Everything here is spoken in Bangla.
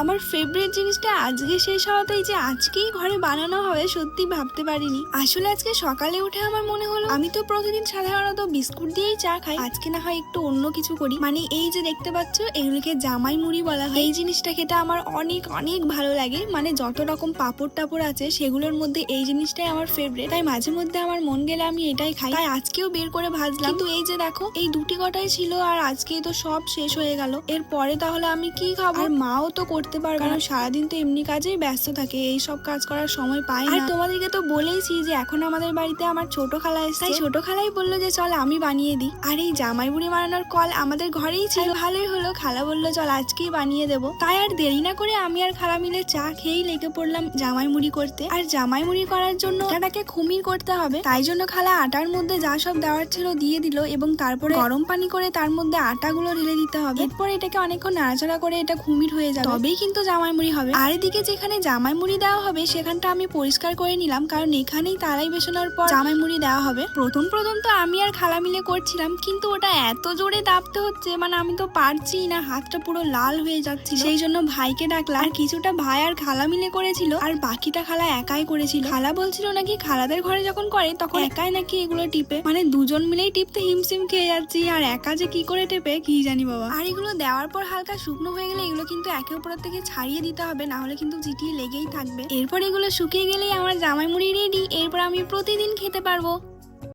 আমার ফেভারিট জিনিসটা আজকে শেষ হওয়াতেই যে আজকেই ঘরে বানানো হবে, সত্যি ভাবতে পারিনি। আসলে আজকে সকালে উঠে আমার মনে হলো, আমি তো প্রতিদিন সাধারণত বিস্কুট দিয়েই চা খাই। আজকে না হয় একটু অন্য কিছু করি। মানে এই যে দেখতে পাচ্ছ, এগুলিকে জামাই মুড়ি বলা হয়। এই জিনিসটা খেতে আমার অনেক অনেক ভালো লাগে। মানে যত রকম পাপড় টাপড় আছে, সেগুলোর মধ্যে এই জিনিসটাই আমার ফেভারিট তাই মাঝে মধ্যে আমার মন গেলে আমি এটাই খাই। তাই আজকেও বের করে ভাজলাম। কিন্তু এই যে দেখো, এই দুটি কটাই ছিল আর আজকেই তো সব শেষ হয়ে গেল। এরপরে তাহলে আমি কি খাব? আর মাও তো করতে পারবে কারণ সারাদিন তো এমনি কাজেই ব্যস্ত থাকে এই সব কাজ করার সময় পাই না। আর তোমাদেরকে তো বলেইছি যে এখন আমাদের বাড়িতে আমার ছোট খালা এসে ছোট খালাই বলল যে চল আমি বানিয়ে দিই। আর এই জামাই বুড়ি বানানোর কল আমাদের ঘরেই ছিল। ভালোই হলো। খালা বলল চল আজকেই বানিয়ে দেবো। তাই আর দেরি না করে আমি আর খালা মিলে চা খেয়েই লেগে পড়লাম জামাই মুড়ি করতে। আর জামাই মুড়ি করার জন্য আটাটাকে খুমির করতে হবে। তাই জন্য খালা আটার মধ্যে যা সব দেওয়ার ছিল দিয়ে দিল এবং তারপরে গরম পানি করে তার মধ্যে আটাগুলো ঢেলে দিতে হবে। এরপর এটাকে অনেকক্ষণ নাড়াচাড়া করে এটা খুমির হয়ে যাবে। তবেই কিন্তু জামাই মুড়ি হবে। আর এদিকে যেখানে জামাই মুড়ি দেওয়া হবে, সেখানটা আমি পরিষ্কার করে নিলাম, কারণ এখানেই তালাই বেসনের পর জামাই মুড়ি দেওয়া হবে। প্রথম প্রথম তো আমি আর খালা মিলে করছিলাম, কিন্তু ওটা এত জোরে দাবতে হচ্ছে মানে আমি তো পারছি না, হাতটা পুরো লাল হয়ে যাচ্ছে সেই জন্য ভাইকে ডাকলাম, আর কিছুটা ভাই আর খালা মিলে করেছিল, আর বাকিটা খালা একাই করেছিল। খালা বলছিল নাকি খালাদের ঘরে যখন করে, তখন একাই নাকি এগুলো টিপে। মানে দুজন মিলেই টিপতে হিমসিম খেয়ে যাচ্ছি, আর একা যে কি করে টেপে, কি জানি বাবা। আর এগুলো দেওয়ার পর হালকা শুকনো হয়ে গেলে, এগুলো কিন্তু একে অপরের থেকে ছাড়িয়ে দিতে হবে, না হলে কিন্তু চিটিয়ে লেগেই থাকবে। এরপর এগুলো শুকিয়ে গেলেই আমার জামাই মুড়ি রেডি এরপর আমি প্রতিদিন খেতে পারব।